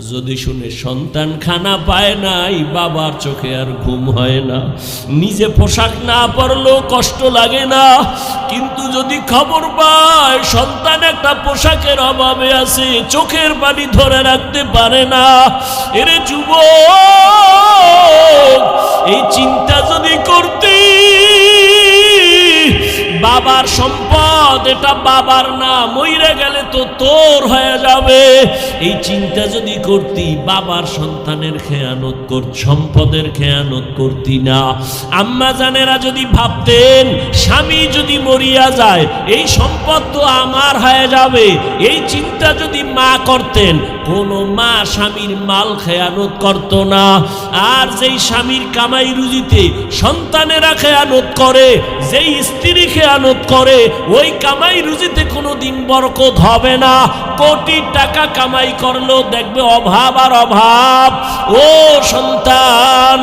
যদি শুনে সন্তান খানা পায় নাই, বাবার চোখে আর ঘুম হয় না। নিজে পোশাক না পরলেও কষ্ট লাগে না। কিন্তু যদি খবর পায়, সন্তান একটা পোশাকের অভাবে আছে, চোখের পানি ধরে রাখতে পারে না। এরে যুব এই চিন্তা যদি করতে বাবার সম্পদ, এটা বাবার না, মইরে গেলে তো তোর হয়ে যাবে। এই চিন্তা যদি করতি, বাবার সন্তানের খেয়ানত কর, সম্পদের খেয়ানত করতি না। আম্মা জানেরা যদি ভাবতেন, স্বামী যদি মরিয়া যায়, এই সম্পদ তো আমার হয়ে যাবে। এই চিন্তা যদি মা করতেন, কোনো মা স্বামীর মাল খেয়ানত করত না। আর যেই স্বামীর কামাই রুজিতে সন্তানেরা খেয়ানত করে, যেই স্ত্রী খেয়ানত করে ওই কামাই রুজিতে কোনো দিন বরকত হবে না। কোটি টাকা কামাই করলেও দেখবে অভাব আর অভাব। ও সন্তান,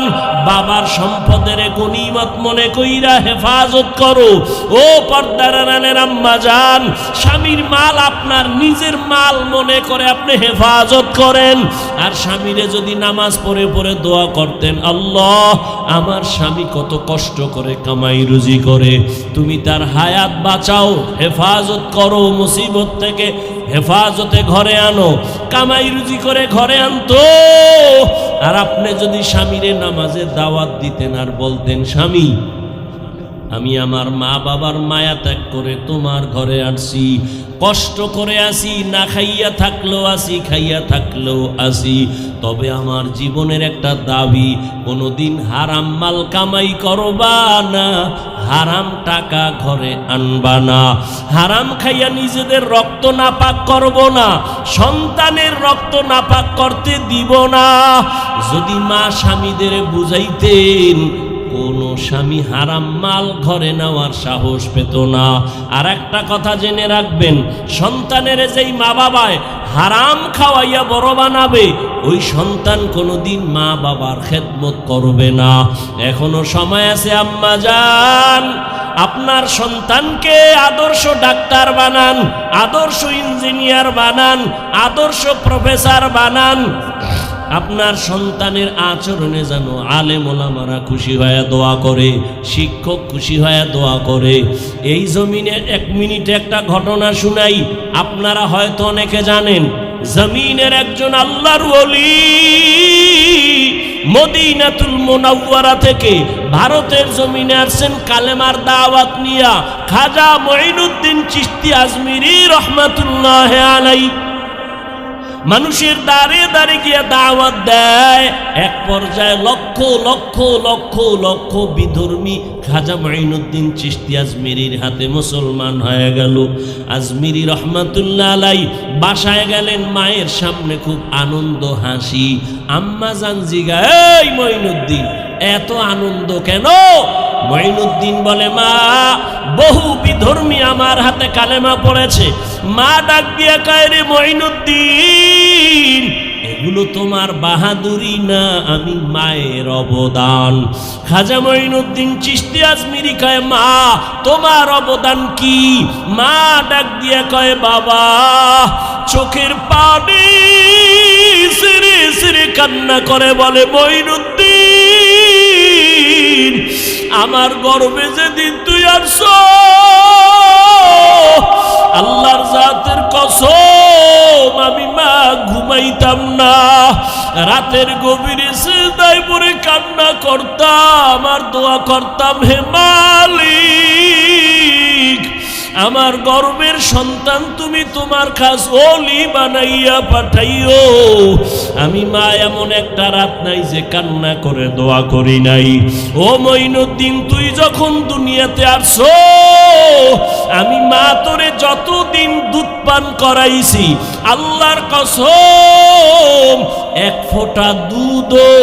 বাবার সম্পদের গনিমত মনে কইরা হেফাজত করো। ও পর্দারানের আম্মা যান, স্বামীর মাল আপনার নিজের মাল মনে করে আপনি হেফাজত করেন। আর স্বামীরে যদি নামাজ পড়ে পড়ে দোয়া করতেন, আল্লাহ আমার স্বামী কত কষ্ট করে কামাই রুজি করে। তুমি তার হায়াত বাঁচাও, হেফাজত করো, মুসিবত থেকে হেফাজতে ঘরে আনো, কামাই রুজি করে ঘরে আনতো। আর আপনি যদি স্বামীরে নামাজে দাওয়াত দিতেন আর বলতেন, স্বামী আমি আমার মা বাবার মায়া ত্যাগ করে তোমার ঘরে আসছি। কষ্ট করে আসি, না খাইয়া থাকলেও আসি, খাইয়া থাকলেও আসি। তবে আমার জীবনের একটা দাবি, কোনোদিন হারাম মাল কামাই করবা না, হারাম টাকা ঘরে আনবা না। হারাম খাইয়া নিজেদের রক্ত নাপাক করব না, সন্তানের রক্ত নাপাক করতে দিব না। যদি মা স্বামীদের বুঝাইতেন কোনো স্বামী হারাম মাল ঘরে নেওয়ার সাহস পেত না। আর একটা কথা জেনে রাখবেন, সন্তানের যেই মা বাবায় হারাম খাওয়াইয়া বড় বানাবে, ওই সন্তান কোনোদিন মা বাবার খেদমত করবে না। এখনও সময় আছে, আম্মা যান আপনার সন্তানকে আদর্শ ডাক্তার বানান, আদর্শ ইঞ্জিনিয়ার বানান, আদর্শ প্রফেসর বানান। আপনার সন্তানের আচরণে যেন ওলামারা খুশি হয়ে দোয়া করে, শিক্ষক খুশি হয়ে দোয়া করে। এই জমিনে এক মিনিটে একটা ঘটনা শুনাই, আপনারা হয়তো অনেকে জানেন, জমিনের একজন আল্লাহর ওলি মদিনাতুল মোনাওয়ারা থেকে ভারতের জমিনে আসছেন কালেমার দাওয়াত নিয়া খাজা মঈনুদ্দিন চিশতি আজমিরি রহমাতুল্লাহ আলাই মানুষের দাঁড়ে দাঁড়ে গিয়ে দাওয়াত দেয়। এক পর্যায়ে লক্ষ লক্ষ লক্ষ লক্ষ বিধর্মী খাজা মাইনুদ্দিন চিস্তি আজমিরির হাতে মুসলমান হয়ে গেল। আজমিরি রহমাতুল্লাহ আলাই বাসায় গেলেন, মায়ের সামনে খুব আনন্দ, হাসি। আম্মা জান জিগা এই মঈনুদ্দিন, এত আনন্দ কেন? মঈনুদ্দিন বলে, মা বহু বিধর্মী আমার হাতে কালেমা পড়েছে। মা ডাক দিয়া কায় রে মঈনুদ্দিন, এগুলো তোমার বাহাদুরি না, আমি মায়ের অবদান। খাজা মঈনুদ্দিন চিস্তি আজমিরি কয়, মা, তোমার অবদান কি? মা ডাক দিয়া কয়, বাবা, চোখের পানি সিরে সিরে কান্না করে বলে মঈনুদ্দিন আমার গর্বে যেদিন তুই আসছ, আল্লাহর জাতের কসম, আমি মা ঘুমাইতাম না। রাতের গভীরে সেদাই পরে কান্না করতাম, আর দোয়া করতাম, হে মালিক আমার গর্বের সন্তান, তুমি তোমার খাস ওলি বানাইয়া পাঠাইও। আমি মা, এমন একটা রাত নাই যে কান্না করে, দোয়া করি নাই। ও মইনুদ্দিন তুই যখন দুনিয়াতে আসছো, আমি মা তোরে যতদিন দুধ পান করাইছি, আল্লাহর কসম, এক ফোঁটা দুধও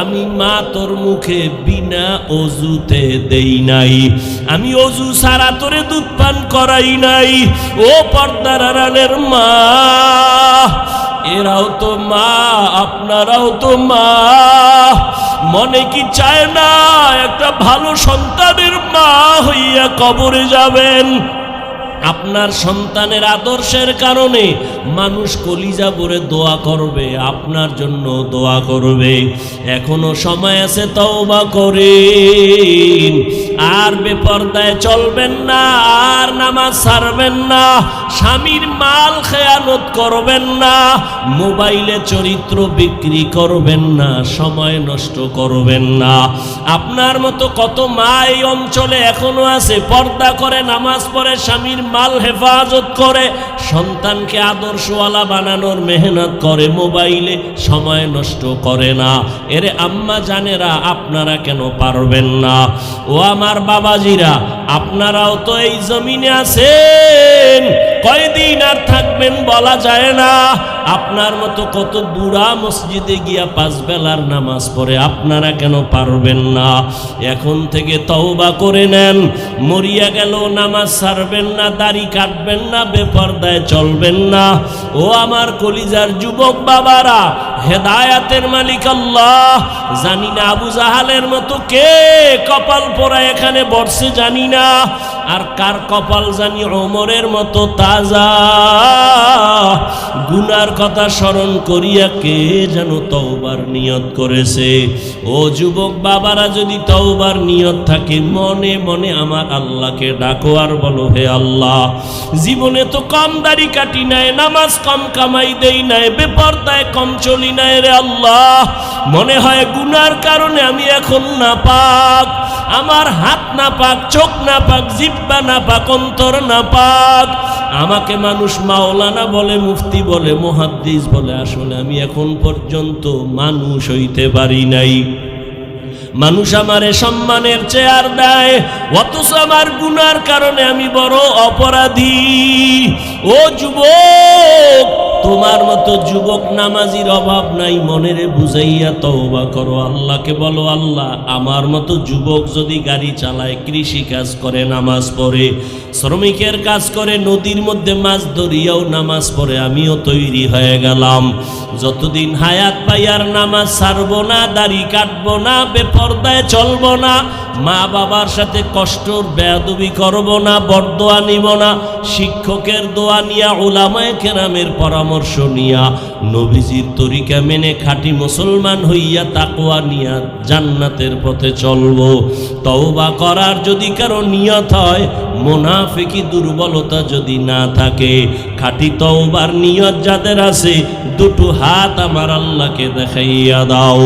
আমি মা তোর মুখে বিনা অজুতে দেই নাই। আমি অজু সারা তোরে দুধ পান করাই নাই। ও পর্দার আড়ালের মা, এরাও তো মা, আপনারাও তো মা। মনে কি চায় না, একটা ভালো সন্তানের মা হইয়া কবরে যাবেন? আপনার সন্তানের আদর্শের কারণে মানুষ কলিজা ভরে দোয়া করবে, আপনার জন্য দোয়া করবে। এখনও সময় আছে তওবা করে আর বেপর্দায় চলবেন না, আর নামাজ ছাড়বেন না, স্বামীর মাল খেয়ানত করবেন না, মোবাইলে চরিত্র বিক্রি করবেন না, সময় নষ্ট করবেন না। আপনার মতো কত মা এই অঞ্চলে এখনও আছে, পর্দা করে নামাজ পড়ে স্বামীর মাল হেফাজত করে, সন্তানকে আদর্শওয়ালা বানানোর মেহনত করে, মোবাইলে সময় নষ্ট করে না। এরে আম্মা জানেরা, আপনারা কেন পারবেন না? ও আমার বাবাজিরা আপনারাও তো এই জমিনে আছেন। কয়দিন আর থাকবেন বলা যায় না। আপনার মতো কত বুড়া মসজিদে গিয়া পাঁচ বেলার নামাজ পড়ে, আপনারা কেন পারবেন না? এখন থেকে তওবা করে নেন। মরিয়া গেল, নামাজ ছাড়বেন না, দাড়ি কাটবেন না, বেপর্দায় চলবেন না। ও আমার কলিজার যুবক বাবারা, হেদায়াতের মালিক আল্লাহ। জানি না আবু জাহালের মতো কে কপাল পোড়া এখানে বর্ষে জানি না। আর কার কপাল জানি ওমরের মতো তাজা? গুনার কথা স্মরণ করিয়া কে যেন তওবার নিয়ত করেছে? ও যুবক বাবারা, যদি তওবার নিয়ত থাকে, মনে মনে আমার আল্লাহকে ডাকো আর বলো, হে আল্লাহ, জীবনে তো কম দাড়ি কাটি নাই, নামাজ কম কামাই দেই নাই, বেপরদায় কম চলি নাই রে আল্লাহ। মনে হয় গুনার কারণে আমি এখন না পাক আমার হাত না পাক চোখ না পাক জিব্বা না পাক অন্তর না পাক আমাকে মানুষ মাওলানা বলে, মুফতি বলে, মুহাদ্দিস বলে, আসলে আমি এখন পর্যন্ত মানুষ হইতে পারি নাই। মানুষ আমারে সম্মানের চেয়ার দেয়, অথচ আমার গুনার কারণে আমি বড় অপরাধী। ও যুবক, তোমার মতো যুবক নামাজির অভাব নাই মনেরে বুঝাইয়া তওবা করো। আল্লাহকে বলো, আল্লাহ, আমার মতো যুবক যদি গাড়ি চালায়, কৃষি কাজ করে, নামাজ পড়ে, শ্রমিকের কাজ করে, নদীর মধ্যে মাছ ধরিয়াও নামাজ পড়ে, আমিও তৈরি হয়ে গেলাম। যতদিন হায়াত পাই আর নামাজ ছাড়বো না, দাড়ি কাটব না, বেপর্দায় চলবো না, মা বাবার সাথে কষ্টর বেয়াদবি করব না, বরদোয়া নিব না, শিক্ষকের দোয়া নিয়া ওলামায় কেরামের পরামর্শ নিয়া নবীজির তরিকা মেনে খাঁটি মুসলমান হইয়া তাকোয়া নিয়া জান্নাতের পথে চলবো। তওবা করার যদি কারও নিয়ত হয় মোনাফিকি দুর্বলতা যদি না থাকে, খাঁটি তওবার নিয়ত যাদের আছে, দুটো হাত আমার আল্লাহকে দেখাইয়া দাও।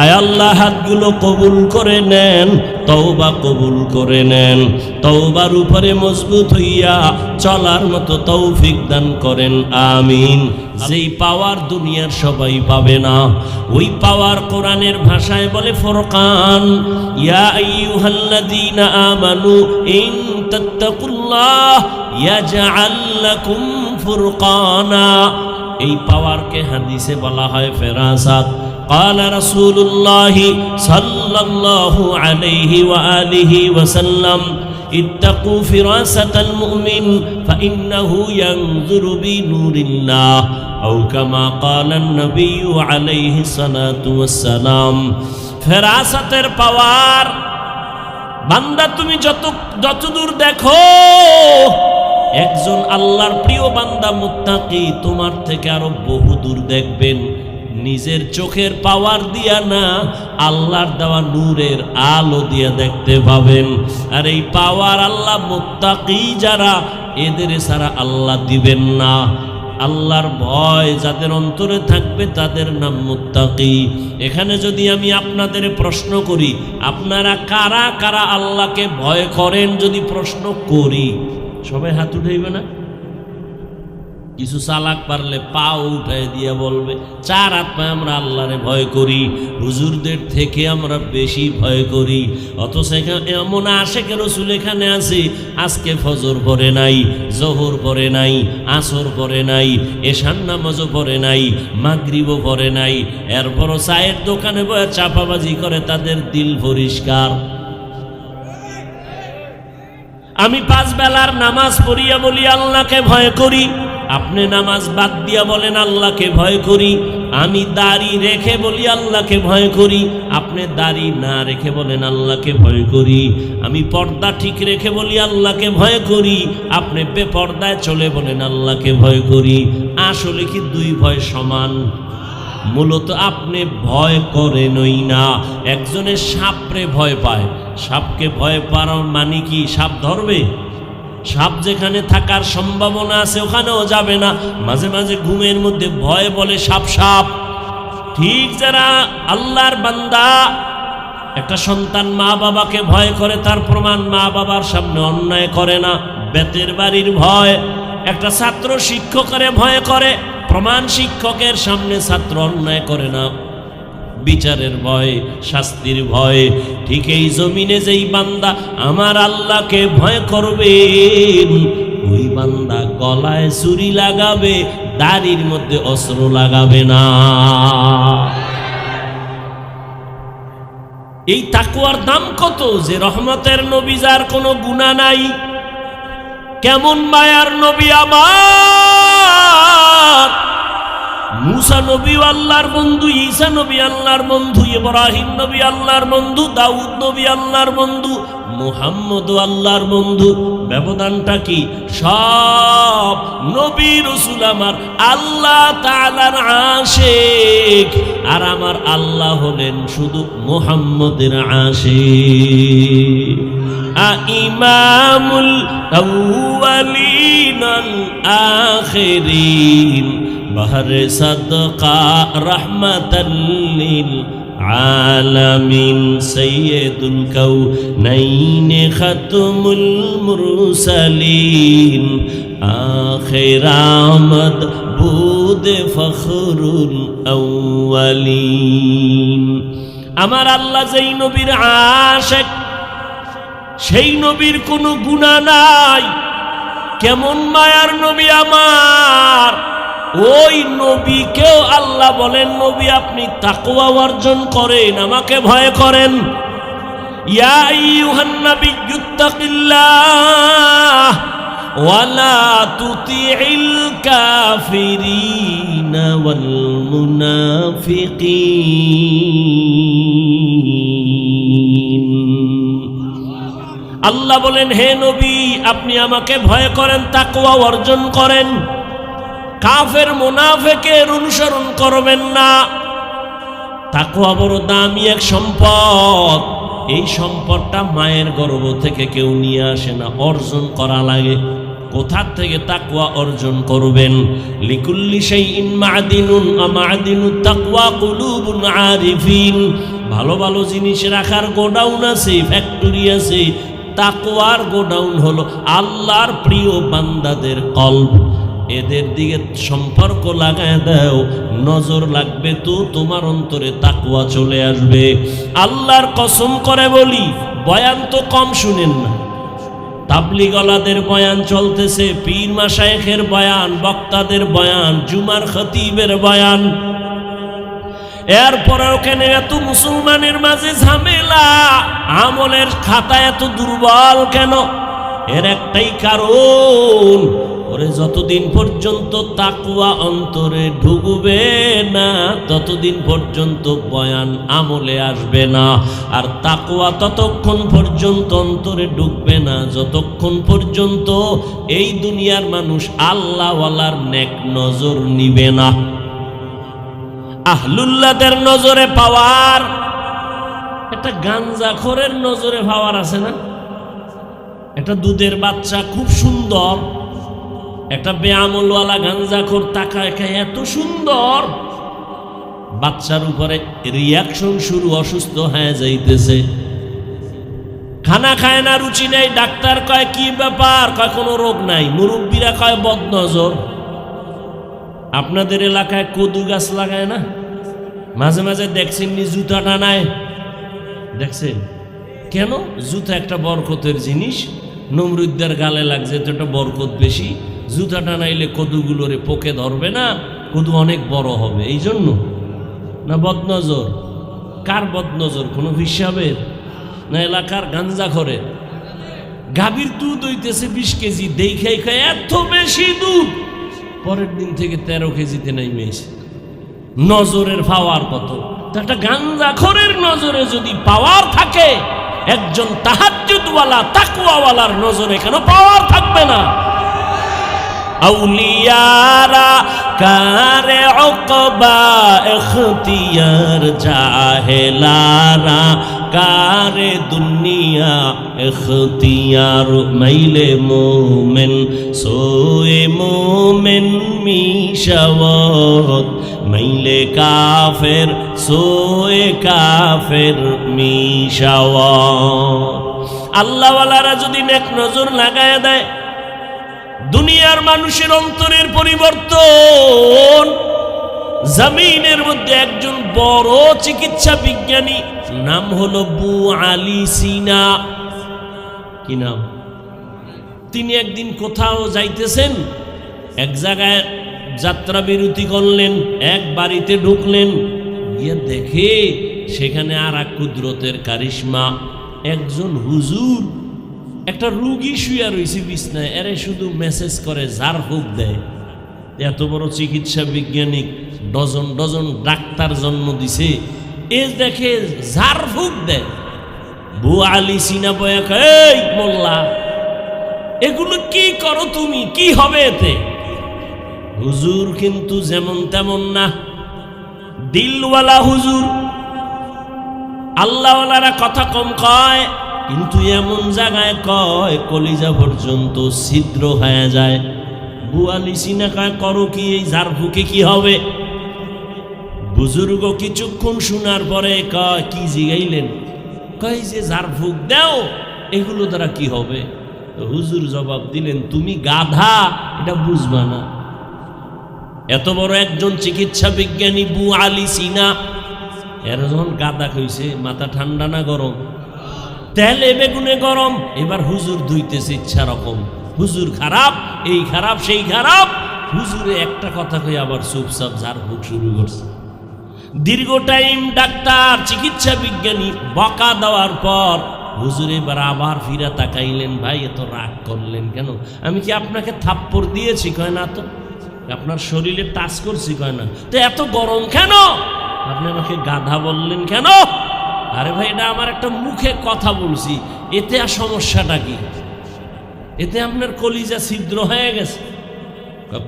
আয় আল্লাহ, হাতগুলো কবুল করে নেন, তওবা কবুল করে নেন। তওবার উপরে মজবুত হইয়া চলার মতো তৌফিক দান করেন, আমিন। যেই পাওয়ার দুনিয়ার সবাই পাবে না ওই পাওয়ার কোরআনের ভাষায় বলে ফরকান ইয়া আইয়ুহাল্লাযীনা আমানু ইন তাত্তাকুল্লাহ ইয়াজআল লাকুম ফুরকানা এই পাওয়ারকে হাদিসে বলা হয় ফেরাসাত قال رسول الله صلى الله عليه وآله وسلم اتقوا فراسة المؤمن فإنه ينظر بنور الله أو كما قال النبي عليه الصلاة والسلام ফেরাসাতের পাওয়ার বান্দা তুমি যত যতদূর দেখো একজন আল্লাহর প্রিয় বান্দা মুত্তাকি তোমার থেকে আরো বহু দূর দেখবেন নিজের চোখের পাওয়ার দিয়া না, আল্লাহর দেওয়া নূরের আলো দিয়া দেখতে পাবেন। আর এই পাওয়ার আল্লাহ মুত্তাকি যারা, এদের সারা আল্লাহ দিবেন না। আল্লাহর ভয় যাদের অন্তরে থাকবে, তাদের নাম মুত্তাকি। এখানে যদি আমি আপনাদের প্রশ্ন করি, আপনারা কারা কারা আল্লাহকে ভয় করেন যদি প্রশ্ন করি? সবাই হাত উঠাইবে না? কিছু চালাক পারলে পাও উঠাই দিয়ে বলবে, চার হাত পায়ে আমরা আল্লাহরে ভয় করি, হুজুরদের থেকে আমরা বেশি ভয় করি। অথচ এখানে এমন আশেকের রসুল এখানে আছে, আজকে ফজর পরে নাই, জহর পরে নাই, আসর পরে নাই এশান নামাজও পরে নাই, মাগরিবও পরে নাই। এরপরও চায়ের দোকানে বয়ে চাপাবাজি করে, তাদের দিল পরিষ্কার। আমি পাঁচ বেলার নামাজ পড়িয়া বলি, আল্লাহকে ভয় করি। আপনি নামাজ বাদ দিয়া বলেন, আল্লাহকে ভয় করি। আমি দাড়ি রেখে বলি, আল্লাহকে ভয় করি। আপনি দাড়ি না রেখে বলেন, আল্লাহকে ভয় করি। আমি পর্দা ঠিক রেখে বলি, আল্লাহকে ভয় করি। আপনি বেপর্দায় চলে বলেন, আল্লাহকে ভয় করি। আসলে কি দুই ভয় সমান? মূলত আপনি ভয় করেনই না। একজনের সাপরে ভয় পায় সাপকে ভয় পাওয়ার মানে কি সাপ ধরবে? সাপ যেখানে থাকার সম্ভাবনা আছে ওখানেও যাবে না। মাঝে মাঝে ঘুমের মধ্যে ভয় বলে সাপ সাপ। ঠিক যারা আল্লাহর বান্দা, একটা সন্তান মা বাবাকে ভয় করে তার প্রমাণ মা বাবার সামনে অন্যায় করে না। বেতের বাড়ির ভয়, একটা ছাত্র শিক্ষকের ভয় করে, প্রমাণ শিক্ষকের সামনে ছাত্র অন্যায় করে না। বিচারের ভয়, শাস্তির ভয়। ঠিক এই জমিনে যেই বান্দা আমার আল্লাহকে ভয় করবে, ওই বান্দা গলায় চুরি লাগাবে, দাড়ির মধ্যে অস্ত্র লাগাবে না। এই তাকুয়ার দাম কত? যে রহমতের নবী যার কোনো গুণা নাই। কেমন মায়ার নবী আমার? মুসা নবী আল্লাহর বন্ধু, ঈসা নবী আল্লাহর বন্ধু, ইব্রাহিম নবী আল্লাহর বন্ধু, দাউদ নবী আল্লাহর বন্ধু, মুহাম্মদ আল্লাহর বন্ধু। ব্যবধানটা কি? সব নবী রসুল আমার আল্লাহ তাআলার আশেক। আর আমার আল্লাহ হলেন শুধু মুহাম্মদের আশেক। ইমামুল আউয়ালিন আখিরিন। বাহর সদকা রহমতলিল আলমিন সৈয়দুল কৌ নইন খতমুল মুরসালিন। আখেরামদ আমদ বুদ ফখরুল আউয়ালিন। আমার আল্লাহ যেই নবীর আশেক, সেই নবীর কোনো গুণা নাই। কেমন মায়ার নবী আমার। ওই নবীকেও আল্লাহ বলেন, নবী, আপনি তাকুয়া অর্জন করেন, আমাকে ভয় করেন। ওয়ালা আল্লাহ বলেন, হে নবী, আপনি আমাকে ভয় করেন তাকুয়া অর্জন করেন। কাফের মোনাফেকের অনুসরণ করবেন না। তাকুয়া বড় দামি এক সম্পদ। এই সম্পদটা মায়ের গর্ভ থেকে কেউ নিয়ে আসে না, অর্জন করা লাগে। কোথার থেকে তাকুয়া অর্জন করবেন? লিকুল্লি সেই ইন মাদিনুন আমাদিনু তাকুয়া কুলুবুন আরিফিন। ভালো ভালো জিনিস রাখার গোডাউন আছে, ফ্যাক্টরি আছে। তাকুয়ার গোডাউন হলো আল্লাহর প্রিয় বান্দাদের কল্প। এদের দিকে সম্পর্ক লাগায় দাও, নজর লাগবে তো তোমার অন্তরে তাকুয়া চলে আসবে। আল্লাহর কসম করে বলি, বয়ান তো কম শুনেন না। তাবলিগলাদের বয়ান চলতেছে, পীর মাসায়েখের বয়ান, বক্তাদের বয়ান, জুমার খতিবের বয়ান। এরপরে ওখানে এত মুসলমানের মাঝে ঝামেলা, আমলের খাতা এত দুর্বল কেন? এর একটাই কারণ ওরে যতদিন পর্যন্ত তাকুয়া অন্তরে ঢুকবে না, ততদিন পর্যন্ত বয়ান আমলে আসবে না। আর তাকুয়া ততক্ষণ পর্যন্ত অন্তরে ঢুকবে না, যতক্ষণ পর্যন্ত এই দুনিয়ার মানুষ আল্লাহওয়ালার নেক নজর নিবে না। আহলুল্লাদের নজরে পাওয়ার, একটা গাঞ্জাখোরের নজরে পাওয়ার আছে না? একটা দুধের বাচ্চা খুব সুন্দর। একটা বেআমলওয়ালা গাঞ্জাখোর তাকায় খায় এত সুন্দর। বাচ্চার উপরে রিয়াকশন শুরু, অসুস্থ হয়ে যাইতেছে। খানা খায় না, রুচি নেই। ডাক্তার কয়, কি ব্যাপার? কয়, কোনো রোগ নাই। মুরব্বীরা কয়, বদনজর। আপনাদের এলাকায় কদু গাছ লাগায় না? মাঝে মাঝে দেখছেন নি জুতা টানায়? দেখছেন? কেন? জুতা একটা বরকতের জিনিস। নমরুদ্দার গালে লাগছে তো একটা বরকত বেশি। জুতা টানাইলে কদুগুলোরে পোকে ধরবে না, কদু অনেক বড় হবে। এই জন্য? না বদনজর? কার বদনজর? কোনো হিসাবের? না এলাকার গাঞ্জা করে গাভীর দুধ হইতেছে বিশ কেজি, দেই খাই খাই এত বেশি দুধ। পরের দিন থেকে তেরো কেজিতে নেমেছে নজরের পাওয়ার কত? একটা গাঞ্জাখরের নজরে যদি পাওয়ার থাকে, একজন তাহাজ্জুদওয়ালা তাকুয়াওয়ালার নজরে কেন পাওয়ার থাকবে না? আউলিয়ারা কারে অকবা এখতিয়ার জাহেলারা কারে দুনিয়া এখতিয়ার মাইলে মোমেন, সোয়ে মোমেন মিশাওয়াত, মাইলে কাফের, সোয়ে কাফের মিশাওয়াত। আল্লাহওয়ালারা যদি নেক নজর লাগায় দেয় দুনিয়ার মানুষের অন্তরের পরিবর্তন। জামিনের মধ্যে একজন বড় চিকিৎসা বিজ্ঞানী, নাম হলো বু আলী সিনা। কি নাম? তিনি একদিন কোথাও যাইতেছেন, এক জায়গায় যাত্রা বিরতি করলেন, এক বাড়িতে ঢুকলেন। গিয়ে দেখে সেখানে আর এক কুদরতের কারিশমা, একজন হুজুর। একটা রুগী শুয়ে রয়েছে বিছনায়। এরে শুধু মেসেজ করে যার হুক দেয়। এত বড় চিকিৎসা বিজ্ঞানিক ডজন ডজন ডাক্তার জন্ম দিছে। এ দেখে যার ফুক দেয়। বু আলী সিনা বয়া কয়, এই মোল্লা এগুলো কি করো তুমি? কি হবে এতে? হুজুর কিন্তু যেমন তেমন না। দিলওয়ালা হুজুর। আল্লাহওয়ালারা কথা কম কয় কিন্তু এমন জায়গায় কয়, কলিজা পর্যন্ত ছিদ্র হয়ে যায়। বুয়ালি সিনা কয় করো কি, এই বুকে কি হবে? বুজুর্গ কিছুক্ষণ শোনার পরে কয়, কি জিগাইলেন? কয়, যে যার ফুক দাও, এগুলো দ্বারা কি হবে? হুজুর জবাব দিলেন, তুমি গাধা, এটা বুঝবা না। এত বড় একজন চিকিৎসা বিজ্ঞানী বু আলী সিনা, এর যখন গাদা কইছে, মাথা ঠান্ডা না গরম? তেলে বেগুনে গরম, এবার হুজুর ধুইতেছে ইচ্ছা রকম। হুজুর খারাপ, এই খারাপ, সেই খারাপ। হুজুরে একটা কথা কই আবার চুপচাপ ঝাড় ফুক শুরু করছে। দীর্ঘ টাইম ডাক্তার, চিকিৎসা বিজ্ঞানী, বকা দেওয়ার পর হুজুর এবার আবার ফিরা তাকাইলেন, ভাই, এত রাগ করলেন কেন? আমি কি আপনাকে থাপ্পড় দিয়েছি? কয়, না তো, আপনার শরীরে টাচ করছি। কয়, না। তো এত গরম কেন? আপনি আমাকে গাধা বললেন কেন? আরে ভাই, এটা আমার একটা মুখে কথা বলছি। এতে আর সমস্যাটা কি? এতে আপনার কলিজা ছিদ্র হয়ে গেছে।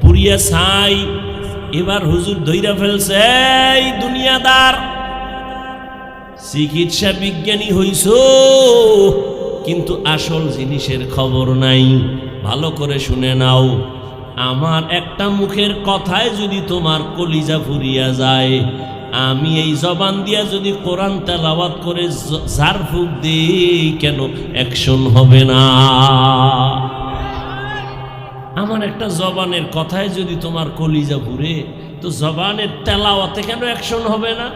পুরিয়া ছাই, এবার হুজুর ধইরা ফেলছে, এই দুনিয়াদার, চিকিৎসা বিজ্ঞানী হইছ, কিন্তু আসল জিনিসের খবর নাই। ভালো করে শুনে নাও। আমার একটা মুখের কথায় যদি তোমার কলিজা ফুরিয়া যায় আমি এই জবান দিয়া যদি কোরআন তেলাওয়াত করে ঝাড়ফুঁক দিই, কেন অ্যাকশন হবে না? আমার একটা জবানের কথায় যদি তোমার কলিজা ঘুরে, তো জবানের তেলাওয়াতে কেন অ্যাকশন হবে না?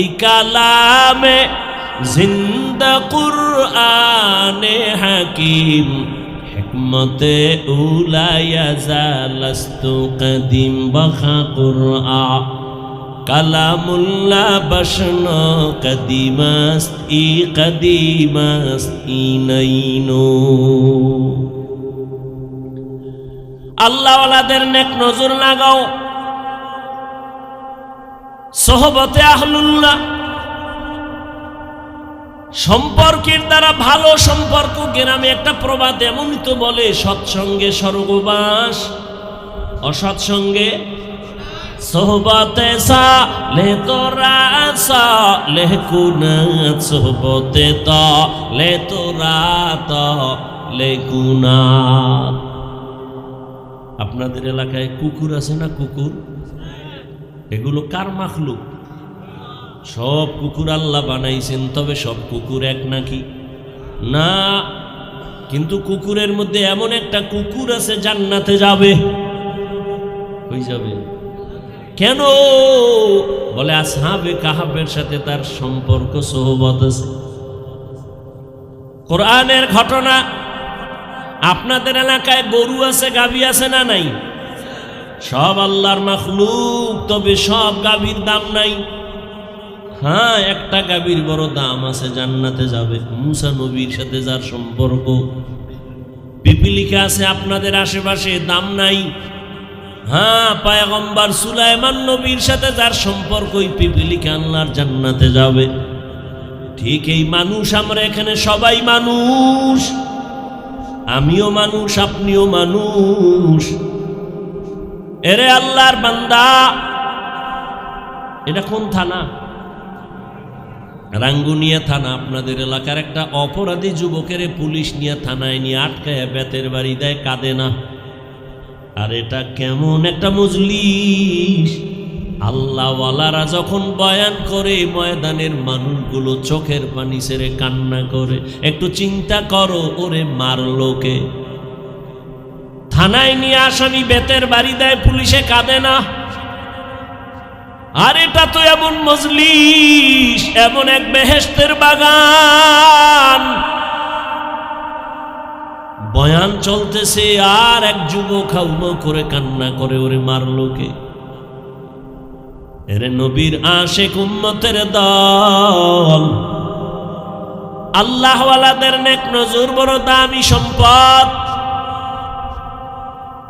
এই কালামে জিন্দা কুরআনে হাকিম, হিকমতে উলায়া জালাস্তু কদিম বখা কুরআ। কালামুল্লাহ বসন কদিমাস্ত ই কদিমাস্ত ইনাইনো আল্লাহওয়ালাদের নেক নজর লাগাও। সহবতে আহলুল্লাহ সম্পর্কের দ্বারা ভালো সম্পর্ক গ্রামে একটা প্রবাদ এমনই তো বলে, সৎসঙ্গে স্বর্গবাস, অসৎসঙ্গে সোহবতে সা লে তোরা সা লে কুনাত সোহবতে ত লে তোরা ত লে কুনাত আপনাদের এলাকায় কুকুর আছে না কুকুর? এগুলো কার মাখলুক? সব কুকুর আল্লাহ বানাইছেন, তবে সব কুকুর এক নাকি? না, কিন্তু কুকুরের মধ্যে এমন একটা কুকুর আছে, জান্নাতে যাবে। হয়ে যাবে। কেন? বলে আসহাবে কাহাবের সাথে তার সম্পর্ক, সহবত আছে। কোরআনের ঘটনা, আপনাদের এলাকায় গরু আছে, গাভী আছে না নাই? সব আল্লাহর মাখলুক, তবে সব গাভীর দাম নাই। হ্যাঁ একটা গাভীর বড় দাম আছে, জান্নাতে যাবে। মুসা নবীর সাথে যার সম্পর্ক। পিপিলিকা আছে, আপনাদের আশেপাশে, দাম নাই। হ্যাঁ পায়গম্বার সুলাইমান নবীর সাথে যার সম্পর্ক ওই পিপিলিকে জান্নাতে যাবে? ঠিক এই মানুষ, আমরা এখানে সবাই মানুষ। আমিও মানুষ, আপনিও মানুষ। এরে আল্লাহর বান্দা, এটা কোন থানা? রাঙ্গুনিয়া থানা, আপনাদের এলাকার একটা অপরাধী যুবকের পুলিশ নিয়ে থানায় নিয়ে আটকায় বেতের বাড়ি দেয়, কাঁদে না। আর এটা কেমন একটা মজলিস? আল্লাহওয়ালারা যখন বয়ান করে, ময়দানের মানুষগুলো চোখের পানি ছেড়ে কান্না করে, একটু চিন্তা করো, ওরে মারলোকে থানায় নিয়ে আসামি বেতের বাড়ি দেয়, পুলিশে কাঁদে না। আর এটা তো এমন মজলিস, এমন এক বেহেস্তের বাগান। বয়ান চলতেছে, আর এক যুবক হাউমো করে কান্না করে, ওরে মারলোকে এরে নবীর আশেক উম্মতের দল। আল্লাহওয়ালাদের নেক নজর, বড় দামি সম্পদ।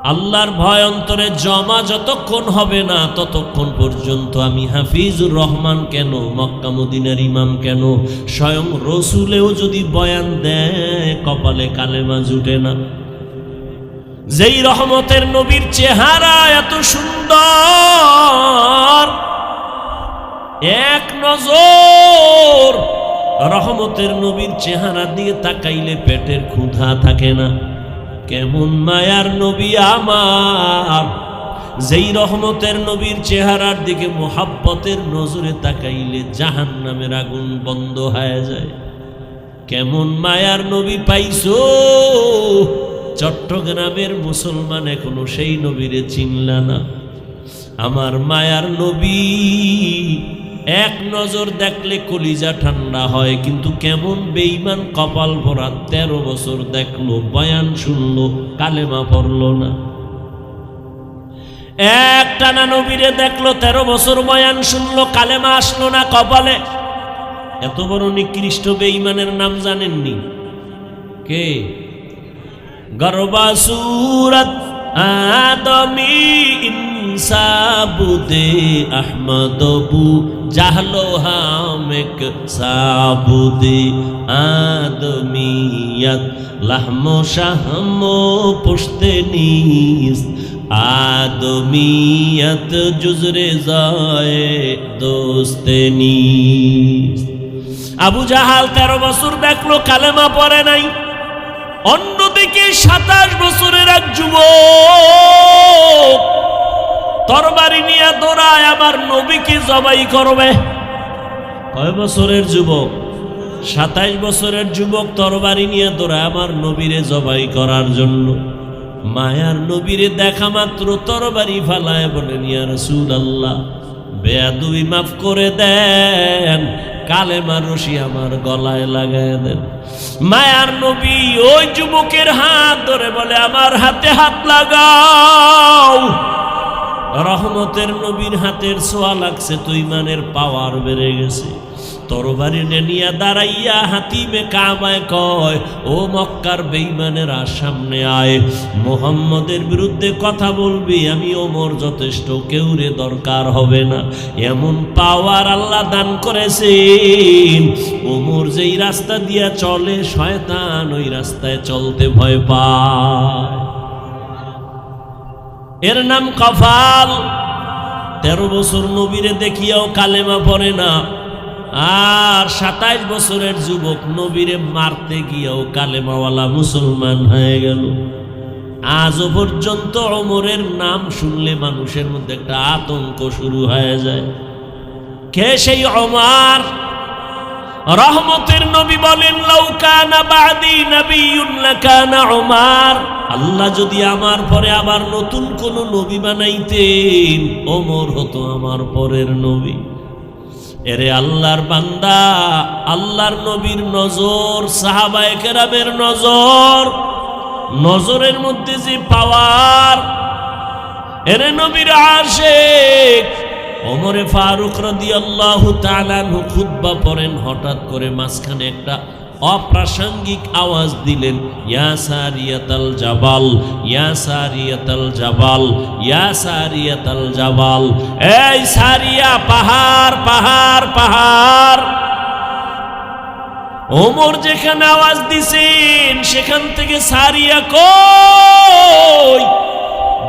আল্লাহর ভয় অন্তরে জমা যতক্ষণ হবে না ততক্ষণ পর্যন্ত আমি হাফিজুর রহমান কেন, মক্কা মদিনার ইমাম কেন? স্বয়ং রসুলেও যদি বয়ান দেয়, কপালে কালেমা জুটে না। যেই রহমতের নবীর চেহারা এত সুন্দর, এক নজর রহমতের নবীর চেহারা দিয়ে তাকাইলে পেটের ক্ষুধা থাকে না। কেমন মায়ার নবী আমার? যেই রহমতের নবীর চেহারার দিকে মোহাব্বতের নজরে তাকাইলে জাহান নামের আগুন বন্ধ হয়ে যায়। কেমন মায়ার নবী পাইছো? চট্টগ্রামের মুসলমান এখনও সেই নবীরে চিনলা না। আমার মায়ার নবী এক নজর দেখলে কলিজা ঠান্ডা হয়, কিন্তু কেমন বেইমান কপাল ভরা তেরো বছর দেখল, বয়ান শুনলো, কালেমা পড়ল না। এক টানা নবীরে দেখল, তেরো বছর বয়ান শুনলো, কালেমা আসলো না কপালে। এত বড় নিকৃষ্ট বেইমানের নাম জানেননি। কে? গর্বাসুরত আদমি ইনসাবুদে আহমদবু জাহলো হামেক সাবুদে আদমিয়ত লাহম শাহম পুশতে নিস। আদমিয়ত জুজরে যায় দোস্তে নিস। আবু জাহাল তেরো বছর দেখল, কালেমা পড়ে নাই। অন্যদিকে সাতাশ বছরের এক যুবক তরবারি নিয়ে দৌড়ায়, আমার নবীকে জবাই করবে? কয় বছরের যুবক? সাতাইশ বছরের যুবক তরবারি নিয়ে দৌড়ায়, আমার নবীরে জবাই করার জন্য। মায়ার নবীরে দেখা মাত্র তরবারি ফালায় বলেন, ইয়া রসুল আল্লাহ বেয়াদুই মাফ করে দেন কালে রশি আমার গলায় লাগায় দেন। মায়ার নবী ওই যুবকের হাত ধরে বলে, আমার হাতে হাত লাগাও। রহমতের নবীর হাতের ছোঁয়া লাগছে তুই মানের পাওয়ার বেড়ে গেছে। তরবারি নিয়া দাঁড়াইয়া হাতিমে কামায় কয়, ও মক্কার বেইমানেরা সামনে আয়। মোহাম্মদের বিরুদ্ধে কথা বলবি, আমি ওমর যথেষ্ট কেউরে দরকার হবে না। এমন পাওয়ার আল্লাহ দান করেছেন। ওমর যেই রাস্তা দিয়া চলে, শয়তান ওই রাস্তায় চলতে ভয় পায়। এর নাম কফাল। তেরো বছর নবীরে দেখিয়াও কালেমা পড়ে না। আর সাতাইশ বছরের যুবক নবীরে মারতে গিয়েও কালেমাওয়ালা মুসলমান হয়ে গেল। আজও পর্যন্ত অমরের নাম শুনলে মানুষের মধ্যে একটা আতঙ্ক শুরু হয়ে যায়। কে সেই অমার রহমতের নবী বলেন লাউকানা বাদি নবিয়ুন আল্লাহ যদি আমার পরে আবার নতুন কোন নবী বানাইতেন, ওমর হতো আমার পরের নবী। এরে আল্লাহর বান্দা, আল্লাহর নবীর নজর, সাহাবায়ে কেরামের নজর, নজরের মধ্যে যে পাওয়ার, এরে নবীর আশেক ওমরে ফারুক রাদি আল্লাহ তালানহু খুদ্া পড়েন, হঠাৎ করে মাঝখানে একটা অপ্রাসঙ্গিক আওয়াজ দিলেন, ইয়া সারিয়াতাল জাবাল, ইয়া সারিয়াতাল জাবাল, ইয়া সারিয়াতাল জাবাল, এই সারিয়া, পাহাড় পাহাড় পাহাড়। ওমর যেখানে আওয়াজ দিছেন, সেখান থেকে সারিয়া কই?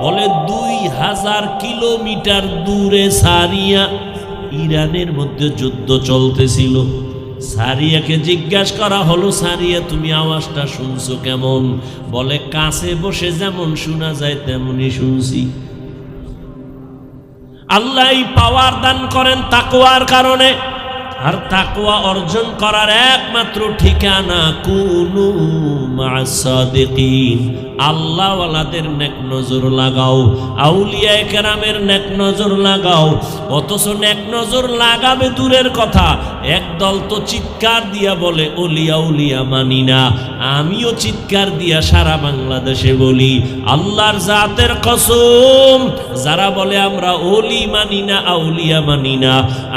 বলে দুই হাজার কিলোমিটার দূরে সারিয়া ইরানের মধ্যে যুদ্ধ চলতেছিল। সারিয়াকে জিজ্ঞাসা করা হলো, সারিয়া, তুমি আওয়াজটা শুনছো কেমন? বলে, কাছে বসে যেমন শোনা যায় তেমনি শুনছি। আল্লাহ পাওয়ার দান করেন তাকওয়ার কারণে। আর তাকুয়া অর্জন করার একমাত্র ঠিকানা কুনু মাসাদিকিন আল্লাহওয়ালাদের নেক নজর লাগাও, আউলিয়া কেরামের নেক নজর লাগাও। অথচ নেক নজর লাগাবে দূরের কথা, একদল তো চিৎকার দিয়া বলে ওলিয়া উলিয়া মানি না। আমিও চিৎকার দিয়া সারা বাংলাদেশে বলি, আল্লাহর জাতের কসম, যারা বলে আমরা ওলি মানি না, আউলিয়া মানি না।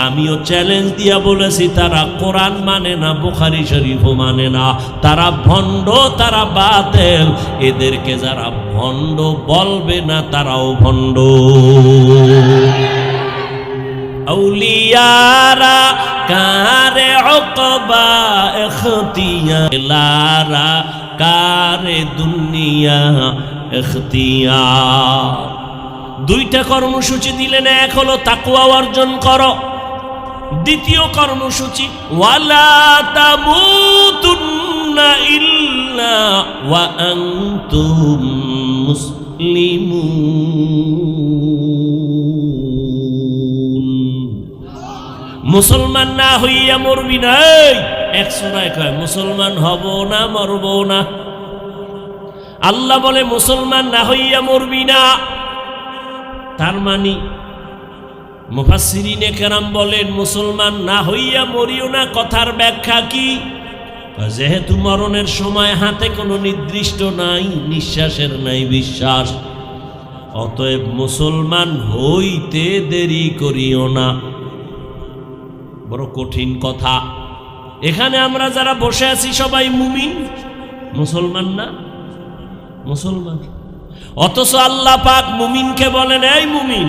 আমিও চ্যালেঞ্জ দিয়া বলেছি, তারা কোরআন মানে না, বুখারি শরীফও মানে না। তারা ভণ্ড, তারা বাতেল। এদেরকে যারা ভণ্ড বলবে না, তারাও ভণ্ড। আউলিয়ারা, কারে অকবা এখতিয়ারা? কারে দুনিয়া এখতিয়ার? দুইটা কর্মসূচি দিলেন এক হলো তাকুয়া অর্জন করো। দ্বিতীয় কর্মসূচি, ওয়ালা ইল্লা মুসলমান না হইয়া মরবি নাই। এক সুরায় কয়, মুসলমান হব না, মরব না। আল্লাহ বলে, মুসলমান না হইয়া মরবি না। তার মানে মুফাসসিরিনে কেরাম বলেন, মুসলমান না হইয়া মরিও না, কথার ব্যাখ্যা কি? যেহেতু মরণের সময় হাতে কোনো নির্দিষ্ট নাই, নিঃশ্বাসের নাই বিশ্বাস। অতএব মুসলমান হইতে দেরি করিও না। বড় কঠিন কথা। এখানে আমরা যারা বসে আছি সবাই মুমিন, মুসলমান না? মুসলমান। অথচ আল্লাহ পাক মুমিনকে বলেন, এই মুমিন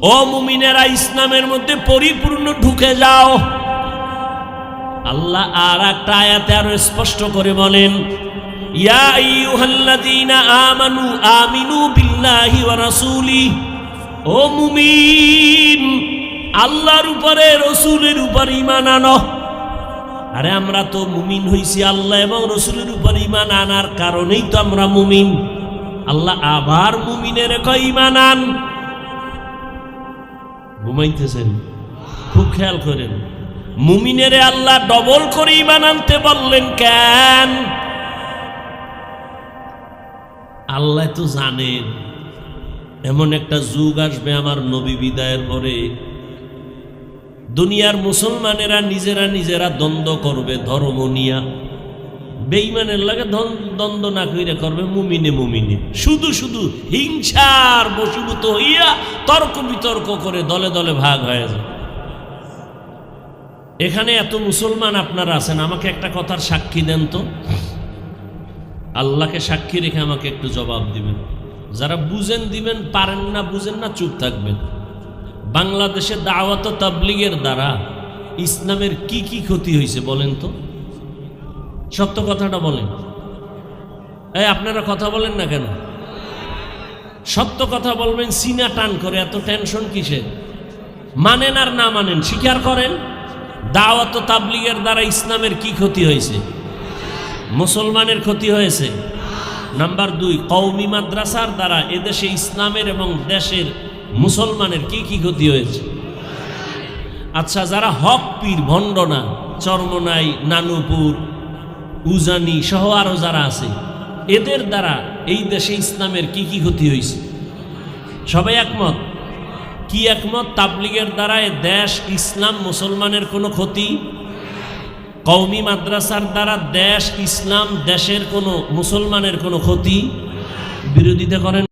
ও মুমিনেরা, ইসলামের মধ্যে পরিপূর্ণ ঢুকে যাও। আল্লাহ আর একটা আয়াতে আরও স্পষ্ট করে বলেন আমানু আমিনু ও মুমিন, আল্লাহর উপরে, রসুলের উপর আনো। আরে আমরা তো মুমিন হইছি আল্লাহ এবং রসুলের উপর ঈমান আনার কারণেই তো আমরা মুমিন। আল্লাহ আবার মুমিনের কয় ঈমান আন? ঘুমাইতেছেন। খুব খেয়াল করেন। মুমিনেরে আল্লাহ ডবল করে ইমান আনতে বললেন, কেন? আল্লাহ তো জানেন, এমন একটা যুগ আসবে আমার নবী বিদায়ের পরে। দুনিয়ার মুসলমানেরা নিজেরা নিজেরা দ্বন্দ্ব করবে, ধর্ম নিয়া। বেইমানের লাগে দ্বন্দ্ব না কইরে করবে মুমিনে মুমিনে। শুধু শুধু হিংসার বশীভূত হইয়া তর্ক বিতর্ক করে দলে দলে ভাগ হয়ে যায়। এখানে এত মুসলমান আপনারা আছেন, আমাকে একটা কথার সাক্ষী দেন তো। আল্লাহকে সাক্ষী রেখে আমাকে একটু জবাব দিবেন। যারা বুঝেন দিবেন, পারেন না বুঝেন না, চুপ থাকবেন। বাংলাদেশে দাওয়াত তাবলিগের দ্বারা ইসলামের কি কি ক্ষতি হয়েছে বলেন তো? সত্য কথাটা বলেন। এই, আপনারা কথা বলেন না কেন? সত্য কথা বলবেন, সিনা টান করে, এত টেনশন কিসের? মানেন আর না মানেন, স্বীকার করেন, দাওয়াত তাবলিগের দ্বারা ইসলামের কি ক্ষতি হয়েছে? মুসলমানের ক্ষতি হয়েছে? নাম্বার দুই কৌমি মাদ্রাসার দ্বারা এদেশে ইসলামের এবং দেশের মুসলমানের কি কি ক্ষতি হয়েছে? আচ্ছা যারা হক পীর ভণ্ডনা চরমনাই নানুপুর উজানি সহ আরও যারা আছে, এদের দ্বারা এই দেশে ইসলামের কি কি ক্ষতি হয়েছে সবাই একমত? কি একমত? তাবলিগের দ্বারা দেশ ইসলাম মুসলমানের কোনো ক্ষতি? কৌমি মাদ্রাসার দ্বারা দেশ ইসলাম দেশের কোনো মুসলমানের কোনো ক্ষতি? বিরোধিতা করেন